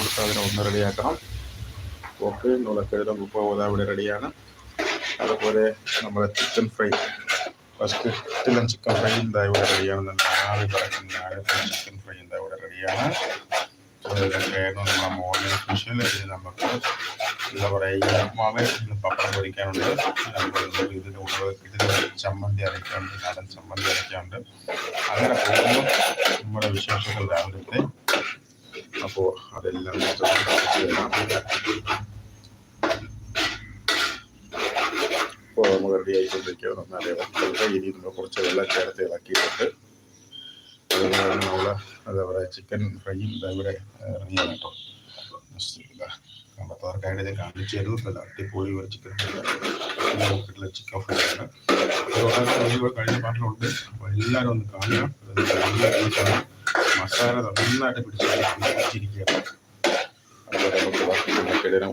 കൊടുത്ത് അതിനെ ഒന്ന് റെഡിയാക്കണം. പോക്ക് നുളക്കഴുതം ഉപ്പ് ഇവിടെ റെഡിയാണ്. അതുപോലെ നമ്മുടെ chicken fry first chicken fry എന്താ ഇവിടെ റെഡിയാണെന്നുണ്ട് ആവി പറക്കുന്ന ചിക്കൻ ഫ്രൈ എന്താ ഇവിടെ റെഡിയാണ്. ഇതൊക്കെയായിരുന്നു നമ്മുടെ മോർണിംഗ് സ്പെഷ്യൽ നമുക്ക് എന്താ പറയുക പപ്പടം പൊരിക്കാനുണ്ട്. അതുപോലെ ഇതിന്റെ കൂടെ ചമ്മന്തി അരയ്ക്കാനുണ്ട് നാടൻ ചമ്മന്തി അരയ്ക്കാനുണ്ട്. അങ്ങനെ പോകുമ്പോൾ നമ്മുടെ വിശേഷങ്ങൾ രാവിലത്തെ അപ്പോൾ അതെല്ലാം ഇപ്പോൾ നമ്മൾ റെഡി ആയിക്കൊണ്ടിരിക്കുക ഇനി നമ്മൾ കുറച്ച് വെള്ളം ചേർത്ത് ഇളക്കിയിട്ടുണ്ട്. അതുപോലെ നമ്മൾ എന്താ പറയുക ചിക്കൻ ഫ്രൈയും ഇതേപോലെ റെഡിയാണ് കേട്ടോ. കണ്ടത്തവർക്കായിട്ട് ഇത് കാണിച്ചു തരുന്നില്ല അടിപൊളി ഒരു ചിക്കൻ ഫ്രൈ ചിക്കൻ ഫ്രൈ ആണ്. കഴിഞ്ഞ പാട്ടിലുണ്ട്. അപ്പോൾ എല്ലാവരും ഒന്ന് കാണുക. നല്ല മസാല നന്നായിട്ട് പിടിച്ച് പിടിച്ചിരിക്കുകയാണ് അതുപോലെ നമുക്ക് ബാക്കി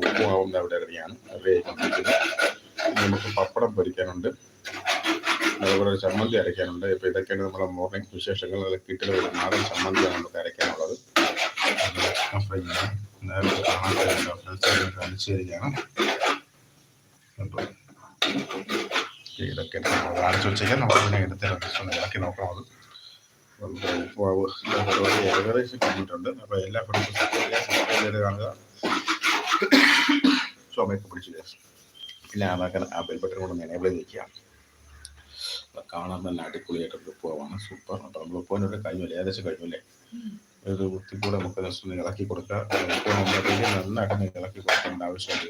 ഉപ്പുമാവുന്ന അവിടെ റെഡിയാണ് അവിടെ നമുക്ക് പപ്പടം പൊരിക്കാനുണ്ട്. അതുപോലെ ഒരു ചമ്മന്തി അരയ്ക്കാനുണ്ട്. ഇപ്പോൾ ഇതൊക്കെയാണ് നമ്മുടെ മോർണിംഗ് വിശേഷങ്ങൾ. അതിൽ കിട്ടുന്ന ഒരു നാടൻ ചമ്മന്തിയാണ് നമുക്ക് അരയ്ക്കാനുള്ളത്. ഫ്രൈ നേരത്തെ കാണാൻ കാണിച്ചു തരികയാണ്? ഇതൊക്കെ കാണിച്ചു വെച്ചാൽ നമ്മൾ ഇതിനെ എടുത്ത് ഇളക്കി നോക്കണം അത് നമ്മുടെ ഉപ്പുമാവ് പരിപാടി ഏകദേശം അപ്പോൾ എല്ലാ ഫ്രണ്ട്സും സബ്സ്ക്രൈബ് ചെയ്ത് കാണുക ചുമയൊക്കെ പിടിച്ചില്ല ഇല്ല അതൊക്കെ ആ ബെൽ ബട്ടൺ കൊണ്ട് എനേബിൾ അപ്പൊ കാണാൻ നല്ല അടിപൊളിയായിട്ടുള്ള പോവാണ് സൂപ്പർ അപ്പോൾ നമ്മൾ ഉപ്പുവിനോട് കഴിഞ്ഞില്ല ഏകദേശം കഴിഞ്ഞില്ലേ ഒരു വൃത്തിക്കൂടെ നമുക്ക് ജസ്റ്റ് ഇളക്കി കൊടുക്കുക. ഉപ്പാകുമ്പോഴത്തേക്ക് നന്നായിട്ട് ഇളക്കി കൊടുക്കേണ്ട ആവശ്യമുണ്ട്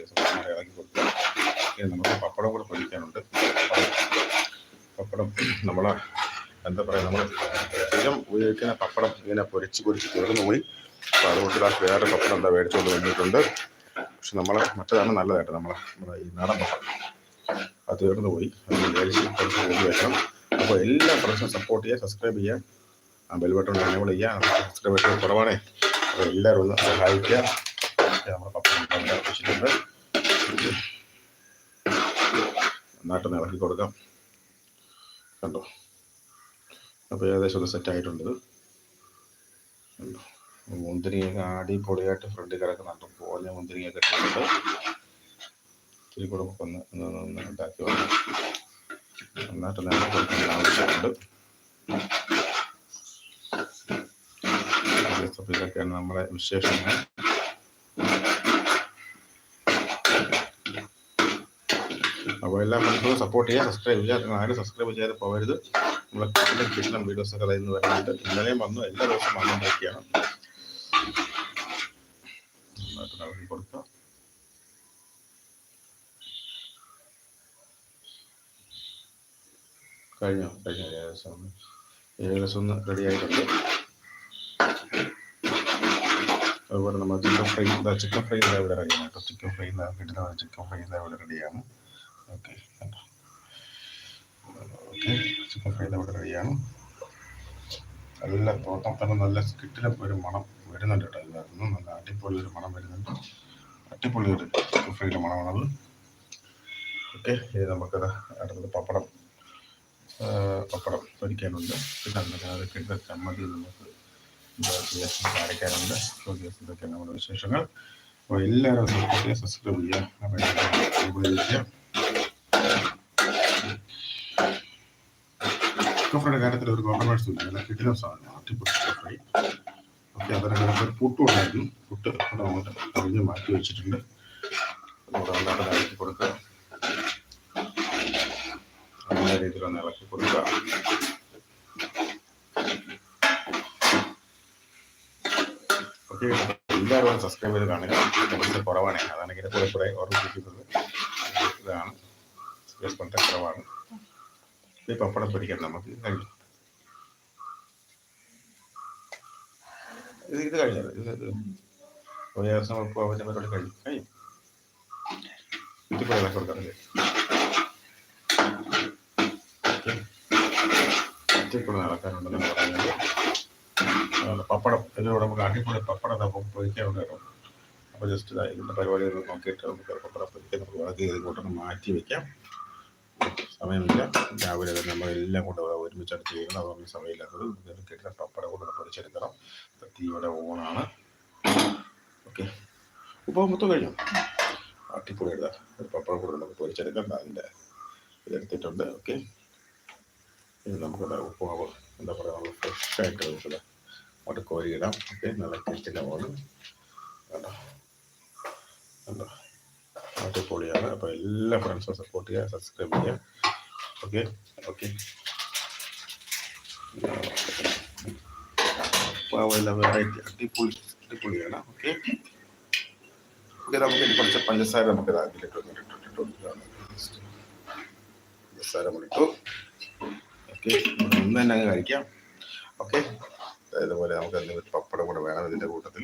ഇളക്കി കൊടുക്കുക നമുക്ക് പപ്പടം കൂടെ പൊടിക്കാനുണ്ട് പപ്പടം നമ്മളെ എന്താ പറയുക നമ്മൾ സ്ഥിരം ഉപയോഗിക്കുന്ന പപ്പടം ഇങ്ങനെ പൊരിച്ച് പൊരിച്ച് തീർന്നു പോയി. അപ്പോൾ അതുകൊണ്ട് ആ വേറെ പപ്പടം എന്താ മേടിച്ചുകൊണ്ട് വന്നിട്ടുണ്ട്. പക്ഷെ നമ്മളെ മറ്റേതാണ് നല്ലതായിട്ട് നമ്മളെ നമ്മുടെ ഈ നാടൻ പപ്പടം. അത് തീർന്നു പോയി. അത് മേടിച്ച് വെക്കണം. അപ്പോൾ എല്ലാ ഫ്രണ്ട്സും സപ്പോർട്ട് ചെയ്യുക സബ്സ്ക്രൈബ് ചെയ്യുക ആ ബട്ടൺ എനേബിൾ ചെയ്യുക സബ്സ്ക്രൈബ് കുറവാണേ. അപ്പോൾ എല്ലാവരും ഒന്ന് സഹായിക്കുക നമ്മുടെ പപ്പടം വെച്ചിട്ടുണ്ട് നന്നായിട്ടൊന്ന് ഇളക്കി കൊടുക്കാം. കണ്ടോ? അപ്പോൾ ഏകദേശം ഒന്ന് സെറ്റ് ആയിട്ടുണ്ട്. മുന്തിരിയൊക്കെ അടിപൊളിയായിട്ട് ഫ്രണ്ടിൽ കിടക്കുന്നുണ്ട് പോലെ മുന്തിരിയൊക്കെ ഇട്ടിട്ടുണ്ട്. ഇത്തിരി കൂടെ ഒന്ന് ഉണ്ടാക്കി വന്നു. നന്നായിട്ട് ആവശ്യമുണ്ട്. ഇതൊക്കെയാണ് നമ്മുടെ വിശേഷങ്ങൾ. അപ്പോൾ എല്ലാ ഫ്രണ്ട്സും സപ്പോർട്ട് ചെയ്യുക സബ്സ്ക്രൈബ് ചെയ്യുക ആരും സബ്സ്ക്രൈബ് ചെയ്യാതെ പോകരുത്. നമ്മളെ കൂടുതൽ കിട്ടണം വീഡിയോസ് ഒക്കെ നിന്ന് വരുന്നുണ്ട് ഇന്നലെയും വന്നു എല്ലാ ദിവസവും വന്നുണ്ടാക്കിയാണ് നൽകി കഴിഞ്ഞോ? കഴിഞ്ഞ? ഏകദേശം ഏകദേശം ഒന്ന് റെഡി ആയിട്ടുണ്ട്. അതുപോലെ നമ്മൾ ചിക്കൻ ഫ്രൈ ഇതാ ചിക്കൻ ഫ്രൈ ഇതാ ഇവിടെ റെഡിയാണ് കേട്ടോ. ചിക്കൻ ഫ്രൈ ഇതാ കിട്ടുന്ന ചിക്കൻ ഫ്രൈ ഇതാ ഇവിടെ റെഡിയാണ് ഓക്കെ ഓക്കെ ചിക്കൻ ഫ്രൈ ഇതാ ഇവിടെ റെഡിയാണ്. നല്ല തോട്ടം തന്നെ നല്ല കിട്ടിലെ ഒരു മണം വരുന്നുണ്ട് കേട്ടോ ഇതിനകത്ത് നല്ല അടിപൊളി ഒരു മണം വരുന്നുണ്ട്. അടിപൊളി ഒരു ചിക്കൻ ഫ്രൈയുടെ മണമാണത് ഓക്കെ ഇനി നമുക്കത് അടുത്തത് പപ്പടം. പപ്പടം പൊരിക്കാനുണ്ട്. പിന്നെ അതിനകത്ത് കിട്ടുന്ന ചമ്മന്തി നമുക്ക് അരയ്ക്കാനുണ്ട് ഇതൊക്കെയാണ് നമ്മുടെ വിശേഷങ്ങൾ. അപ്പോൾ എല്ലാവരും സബ്സ്ക്രൈബ് ചെയ്യുക സബ്സ്ക്രൈബ് ചെയ്യുക. ഉപയോഗിക്കുക കാര്യത്തിൽ ഒരു കോൺട്രവേഴ്സി ഉണ്ടായില്ല കിട്ടിയ സാധനം. അടിപൊളി ചിക്കൻ ഫ്രൈ ഓക്കെ അതിനകത്ത് പുട്ടും ഉണ്ടായിരുന്നു. പുട്ട് ഇവിടെ അങ്ങോട്ട് അറിഞ്ഞ് മാറ്റി വെച്ചിട്ടുണ്ട്. നമ്മുടെ നന്നായിട്ട് ഇളക്കി കൊടുക്കുക. നല്ല രീതിയിൽ ഒന്ന് ഇളക്കി കൊടുക്കുക. ഓക്കെ എല്ലാവരും ഒന്ന് സബ്സ്ക്രൈബ് ചെയ്ത് കാണുക. പൈസ കുറവാണ്. അതാണ് ഇങ്ങനെ കുറേ കൂടെ ഓർമ്മിപ്പിക്കുന്നത്. ഇതാണ്. സ്പേസ് കുറവാണ്. ഈ പപ്പടം പൊരിക്കാൻ നമുക്ക്. കഴിഞ്ഞു. ഇത് കഴിഞ്ഞത് ഒരു ദിവസം അവന്റെ പരിപാടി കഴിഞ്ഞു കഴിഞ്ഞു ഇതിപ്പോൾ ഇളക്കി കൊടുക്കാറില്ലേ പപ്പടം ഇതിലൂടെ നമുക്ക് അടിപൊളി പപ്പടം നമുക്ക് പൊരിക്കാറുണ്ട് അപ്പോൾ ജസ്റ്റ് ഇതാ ഇതിന്റെ പരിപാടികൾ നോക്കിയിട്ട് നമുക്ക് പപ്പടം പൊരിക്കാൻ നമുക്ക് വളരെ ഇതിൽ കൂട്ടണം മാറ്റി വെക്കാം. സമയമില്ല. രാവിലെ തന്നെ നമ്മൾ എല്ലാം കൊണ്ട് ഒരുമിച്ചാണ് ചെയ്യുന്നത് അതൊന്നും സമയമില്ലാത്തത്. കിട്ടുന്ന പപ്പടം കൊണ്ട് പൊടിച്ചെടുക്കണം തീയുടെ ഓണാണ്. ഓക്കെ. ഉപ്പ് മൊത്തം കഴിഞ്ഞു? അട്ടിപ്പൊടി എടുത്താൽ ഒരു പപ്പടം കൂടെ നമുക്ക് പൊരിച്ചെടുക്കാം അതിന്റെ. ഇതെടുത്തിട്ടുണ്ട്. ഓക്കെ. ഇനി നമുക്ക് ഉപ്പുമാവ് എന്താ പറയുക? നമ്മൾ ഫ്രഷായിട്ട് ആയിട്ട് അവിടെ കോരിയിടാം. ഓക്കെ. നല്ല ടേസ്റ്റിന്റെ പോകുന്നു കേട്ടോ കണ്ടോ? അടിപൊളിയാണ്. അപ്പോൾ എല്ലാ ഫ്രണ്ട്സും സപ്പോർട്ട് ചെയ്യുക സബ്സ്ക്രൈബ് ചെയ്യുക. ഓക്കെ ഓക്കെ പാവല്ല വെറൈറ്റി അടിപൊളി അടിപൊളിയാണ് ഓക്കെ ഓക്കെ നമുക്ക് കുറച്ച് പഞ്ചസാര നമുക്ക് അതിലിട്ട് ഇട്ടിട്ട് പഞ്ചസാര ഇട്ടു. ഓക്കെ ഒന്ന് തന്നെ അങ്ങ് കഴിക്കാം. ഓക്കെ ഇതുപോലെ നമുക്ക് എന്തെങ്കിലും പപ്പടം കൂടെ വേണം ഇതിന്റെ കൂട്ടത്തിൽ.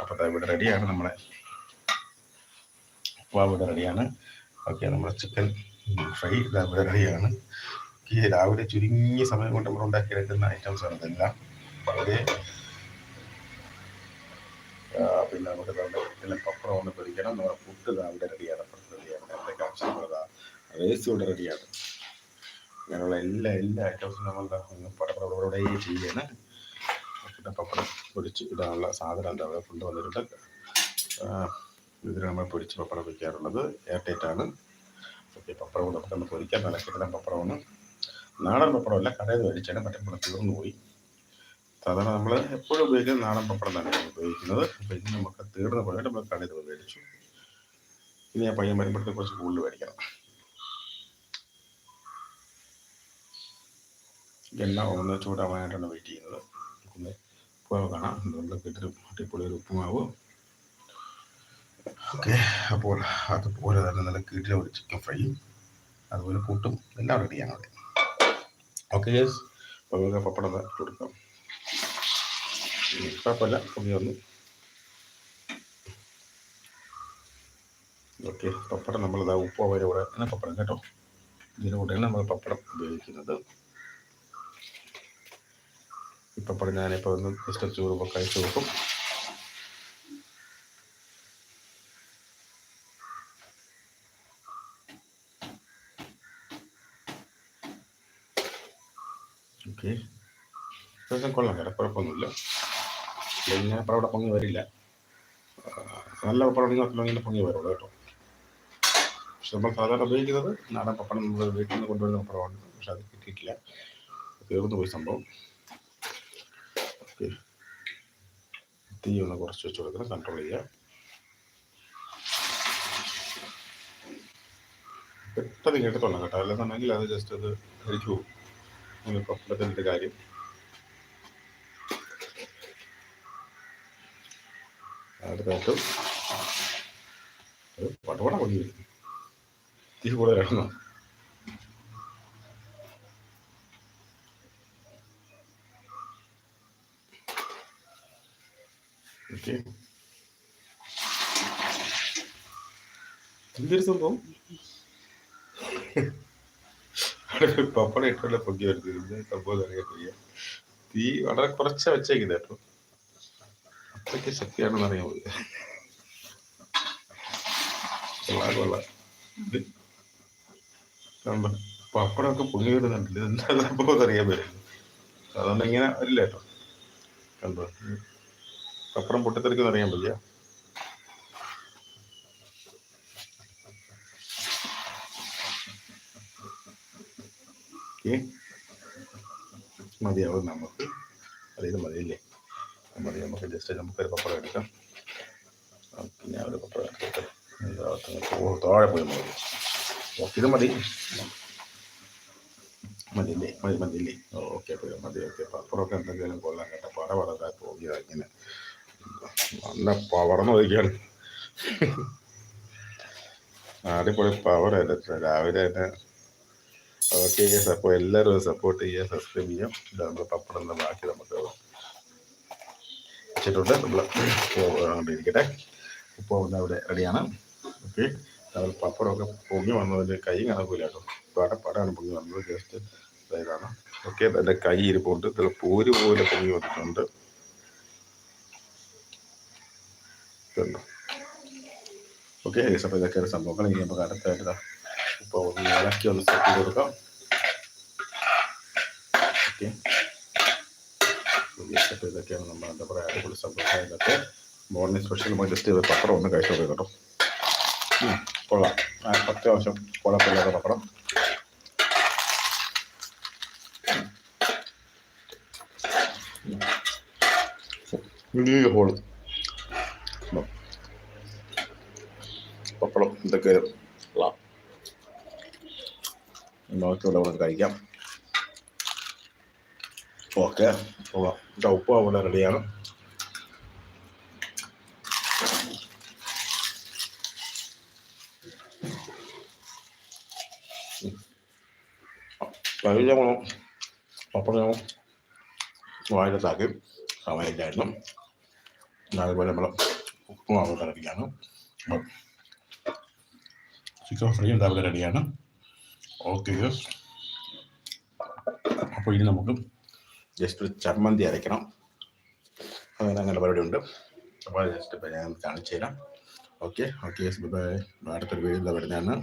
അപ്പോൾ ഇവിടെ റെഡിയാണ് നമ്മളെ. ഉപ്പുമാവ് ഇവിടെ റെഡിയാണ് ഓക്കെ നമ്മുടെ ചിക്കൻ ഫ്രൈ റെഡിയാണ് ഈ രാവിലെ ചുരുങ്ങിയ സമയം കൊണ്ട് നമ്മൾ ഐറ്റംസ് ആണ് ഇതെല്ലാം. വളരെ പിന്നെ നമുക്ക് നമ്മുടെ പപ്പടം ഒന്ന് പൊരിക്കണം. നമ്മുടെ പുട്ട് രാവിലെ റെഡിയാണ് റെഡിയാണ് നേരത്തെ കാണിച്ചിട്ടുള്ളതാ റേസ് ഇവിടെ റെഡിയാണ് അങ്ങനെയുള്ള എല്ലാ എല്ലാ ഐറ്റംസും നമ്മൾ പടപടപടെ ചെയ്യാണ്. പിന്നെ പപ്പടം പൊരിച്ച് ഇടാനുള്ള സാധനം എന്താ അവിടെ കൊണ്ടുവന്നിട്ടുണ്ട്. വന്നിട്ടുണ്ട് നമ്മൾ പൊരിച്ച് പപ്പടം വയ്ക്കാറുള്ളത് എയർ ടൈറ്റ് ഓക്കെ പപ്പടം കൊണ്ട് നമുക്ക് പൊരിക്കാൻ നല്ല കിടന്ന പപ്പടമാണ്. നാടൻ പപ്പടമല്ല കടയിൽ നിന്ന് മേടിച്ചാണ് പപ്പടം തീർന്നു പോയി. സാധാരണ നമ്മൾ എപ്പോഴും ഉപയോഗിക്കുന്ന നാടൻ പപ്പടം തന്നെയാണ് ഉപയോഗിക്കുന്നത്. അപ്പോൾ ഇന്ന് നമുക്ക് തീർന്ന പോയിട്ട് നമ്മൾ കടയിൽ നിന്ന് മേടിച്ചു. ഇനി ആ പയ്യൻ വരുമ്പോഴത്തേക്ക് കുറച്ച് കൂടുതൽ മേടിക്കണം. എല്ലാം ഒന്ന് ചൂടാവാനായിട്ടാണ് വെയിറ്റ് ചെയ്യുന്നത്. ഒന്ന് കാണാം. നമ്മൾ കിട്ടും അടിപൊളി ഒരു ഉപ്പുമാവ് ഓക്കെ അപ്പോൾ അതുപോലെ തന്നെ നല്ല കീട്ടിലെ ഒരു ചിക്കൻ ഫ്രൈ അതുപോലെ കൂട്ടും എല്ലാം റെഡിയാണ് അവിടെ. ഓക്കെ യെസ് നമുക്ക് പപ്പടം കൊടുക്കാം. കുഴപ്പമില്ല പൊങ്ങി വന്നു. ഓക്കെ പപ്പടം നമ്മൾ ഇതാ ഉപ്പ് വരെ കൂടെ അങ്ങനെ പപ്പടം കേട്ടോ. ഇതിന് കൂടെയാണ് നമ്മൾ പപ്പടം ഉപയോഗിക്കുന്നത്. ഈ പപ്പടം ഞാനിപ്പോൾ ഒന്ന് ജസ്റ്റ് ചൂടുമ്പോൾ കഴിച്ചു നോക്കും ഓക്കെ. അത്യാവശ്യം കൊള്ളാം. കേട്ടോ കുഴപ്പമൊന്നുമില്ല. ഇങ്ങനെ അപ്പം അവിടെ പൊങ്ങി വരില്ല. നല്ല പപ്പടമാണെങ്കിൽ അത്ര ഇങ്ങനെ പൊങ്ങി വരുള്ളൂ കേട്ടോ. പക്ഷെ നമ്മൾ സാധാരണ ഉപയോഗിക്കുന്നത് നാടൻ പപ്പടം നമ്മൾ വീട്ടിൽ നിന്ന് കൊണ്ടുവരുന്ന പപ്പടമാണ്. പക്ഷെ അത് കിട്ടിയിട്ടില്ല. തീർന്നു പോയി സംഭവം. ഓക്കെ. തീ ഒന്ന് കുറച്ച് വെച്ച് കൊടുക്കണം. കൺട്രോൾ ചെയ്യുക പെട്ടെന്ന് കേട്ടത്തോളാം കേട്ടോ. അല്ലെന്നുണ്ടെങ്കിൽ അത് ജസ്റ്റ് അത് കഴിച്ചു പോകും. നിങ്ങൾ പപ്പടത്തിന്റെ കാര്യം. പടവട എന്തൊരു സംഭവം? അവിടെ പപ്പടം ഇട്ടുള്ള പൊക്കി വരുന്നത് സംഭവം അറിയത്തില്ല തീ വളരെ കുറച്ച് വെച്ചേക്കുന്നത് കേട്ടോ. അത്രയ്ക്ക് ശക്തിയാണെന്ന് അറിയാൻ പോയി കൊള്ളാം പപ്പടമൊക്കെ പൊങ്ങി വരുന്നുണ്ടല്ലോ. എന്താ സംഭവം അറിയാൻ പറ്റും അതുകൊണ്ട് ഇങ്ങനെ വരില്ല കേട്ടോ. കണ്ടോ? പപ്പടം പൊട്ടിത്തെറിക്കുന്ന അറിയാൻ പറ്റില്ല. ഓക്കെ. മതിയാവും നമുക്ക്. അതായത് മതിയില്ലേ? മതി നമുക്ക് ജസ്റ്റ് നമുക്കൊരു പപ്പടം എടുക്കാം. പിന്നെ ഒരു പപ്പടം എടുത്തിട്ട് താഴെ പോയി മതി. ഓക്കെ ഇത് മതി. മതിയില്ലേ? മതി മതിയില്ലേ? ഓക്കെ പോയി മതി ഓക്കെ. പപ്പടമൊക്കെ എന്തെങ്കിലും കൊള്ളാൻ കേട്ടോ. പട പടതാ പോകുക ഇങ്ങനെ. നല്ല പവർന്ന് പോയിക്കാണ് അടിപൊളി പവർ രാവിലെ തന്നെ ഓക്കെ അപ്പോൾ എല്ലാവരും സപ്പോർട്ട് ചെയ്യുക സബ്സ്ക്രൈബ് ചെയ്യാം ഇതാ നമ്മുടെ പപ്പടം ബാക്കി നമുക്ക് വെച്ചിട്ടുണ്ട്. നമ്മൾ കൊണ്ടിരിക്കട്ടെ ഉപ്പ് അവിടെ റെഡിയാണ് ഓക്കെ നമ്മൾ പപ്പടമൊക്കെ പൊങ്ങി വന്നതിന്റെ കൈ കണക്കൂല കേട്ടോ. പട പാടാണ് പൊങ്ങി വന്നത്. ജസ്റ്റ് ഇതാണ് ഓക്കെ എന്റെ കൈ ഇരിപ്പുണ്ട്. ഇതിൽ പൂര് പോലെ പൊങ്ങി വന്നിട്ടുണ്ട്. ഓക്കെ അപ്പോൾ ഇതൊക്കെയാണ് സംഭവങ്ങൾ ഇനി നമുക്ക് അടുത്തായിട്ട് ഉപ്പ് ഒന്ന് ഇളക്കി ഒന്ന് സെറ്റ് ചെയ്ത് കൊടുക്കാം ഓക്കെ അപ്പോൾ ഇതൊക്കെയാണ് നമ്മൾ എന്താ പറയുക അടിപൊളി സംഭവങ്ങൾ ഇതൊക്കെ മോർണിംഗ് സ്പെഷ്യൽ നമ്മൾ ജസ്റ്റ് ചെയ്ത് പപ്പടം ഒന്ന് കഴിച്ചു നോക്കാം കേട്ടോ കൊള്ളാം അത്യാവശ്യം കുഴപ്പമില്ലാത്ത പപ്പടം വലിയ ഹോൾ പപ്പടം ഇതൊക്കെ ബാക്കിയുള്ള ഇവിടെ കഴിക്കാം. ഓക്കെ. പോവാം ഉപ്പ് അവിടെ റെഡിയാണ്. കഴിക്കണം പപ്പടം വായിലത്താക്കി. സമയമില്ലായിരുന്നു അതുപോലെ നമ്മൾ ഉപ്പും അവിടെ റെഡിയാണ്. ചിക്കൻ ഫ്രൈ ഉണ്ടാവുക റെഡിയാണ്. ഓക്കെ അപ്പോൾ ഇനി നമുക്ക് ജസ്റ്റ് ഒരു ചമ്മന്തി അരയ്ക്കണം. അങ്ങനെ അങ്ങനെ പരിപാടി ഉണ്ട് അപ്പോൾ ജസ്റ്റ് ഇപ്പോൾ ഞാൻ കാണിച്ചു തരാം ഓക്കെ ഓക്കെ ബൈ അടുത്തൊരു വീഡിയോ വരുന്നതാണ്.